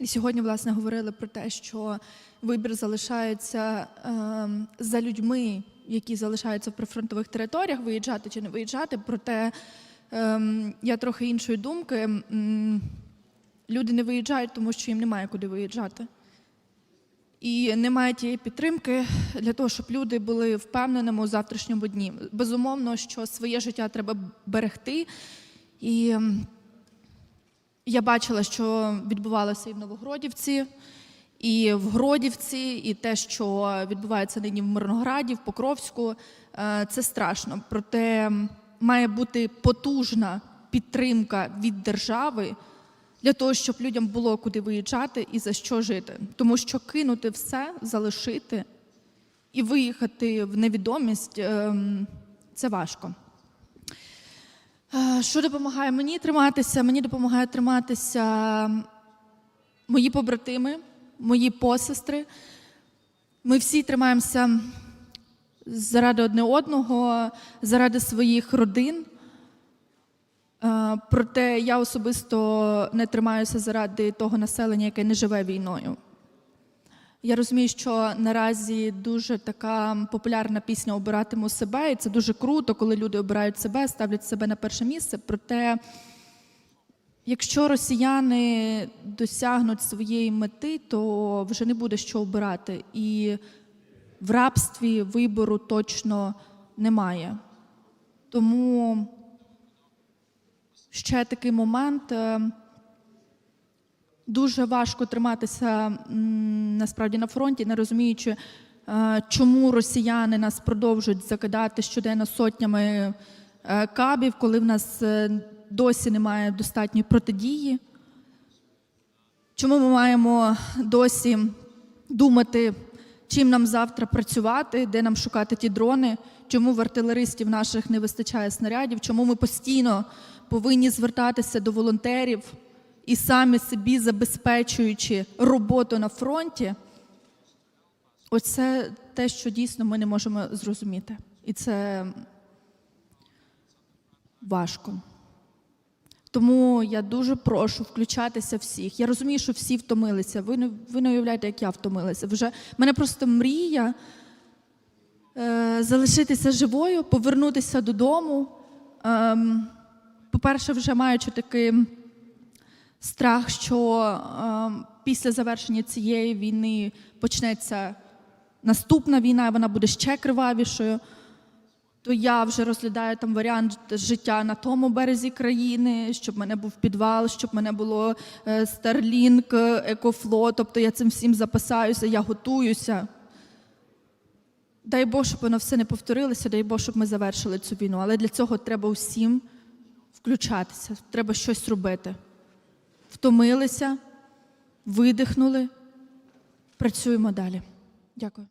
І сьогодні, власне, говорили про те, що вибір залишається ем, за людьми, які залишаються в прифронтових територіях, виїжджати чи не виїжджати. Проте ем, я трохи іншої думки. Люди не виїжджають, тому що їм немає куди виїжджати. І немає тієї підтримки для того, щоб люди були впевненими у завтрашньому дні. Безумовно, що своє життя треба берегти. І я бачила, що відбувалося і в Новогродівці, і в Гродівці, і те, що відбувається нині в Мирнограді, в Покровську. Е, Це страшно. Проте має бути потужна підтримка від держави для того, щоб людям було куди виїжджати і за що жити. Тому що кинути все, залишити і виїхати в невідомість ем, це важко. Е, Що допомагає мені триматися? Мені допомагає триматися мої побратими, мої посестри. Ми всі тримаємося заради одне одного, заради своїх родин. Е, Проте я особисто не тримаюся заради того населення, яке не живе війною. Я розумію, що наразі дуже така популярна пісня Обиратиму себе, і це дуже круто, коли люди обирають себе, ставлять себе на перше місце. Проте, якщо росіяни досягнуть своєї мети, то вже не буде що обирати. І в рабстві вибору точно немає. Тому ще такий момент. Дуже важко триматися насправді на фронті, не розуміючи, е, чому росіяни нас продовжують закидати щоденно сотнями е, кабів, коли в нас е, досі немає достатньої протидії. Чому ми маємо досі думати, чим нам завтра працювати, де нам шукати ті дрони, чому в артилеристів наших не вистачає снарядів, чому ми постійно повинні звертатися до волонтерів і самі собі забезпечуючи роботу на фронті, оце те, що дійсно ми не можемо зрозуміти. І це важко. Тому я дуже прошу включатися всіх. Я розумію, що всі втомилися. Ви не, ви не уявляєте, як я втомилася. Вже в мене просто мрія е, залишитися живою, повернутися додому. Ем, по-перше, вже маючи такий страх, що ем, після завершення цієї війни почнеться наступна війна, і вона буде ще кривавішою то я вже розглядаю там варіант життя на тому березі країни, щоб мене був підвал, щоб мене було е, Starlink, Екофло, тобто я цим всім запасаюся, я готуюся. Дай Бог, щоб воно все не повторилося, дай Бог, щоб ми завершили цю війну. Але для цього треба усім включатися, треба щось робити. Втомилися, видихнули, працюємо далі. Дякую.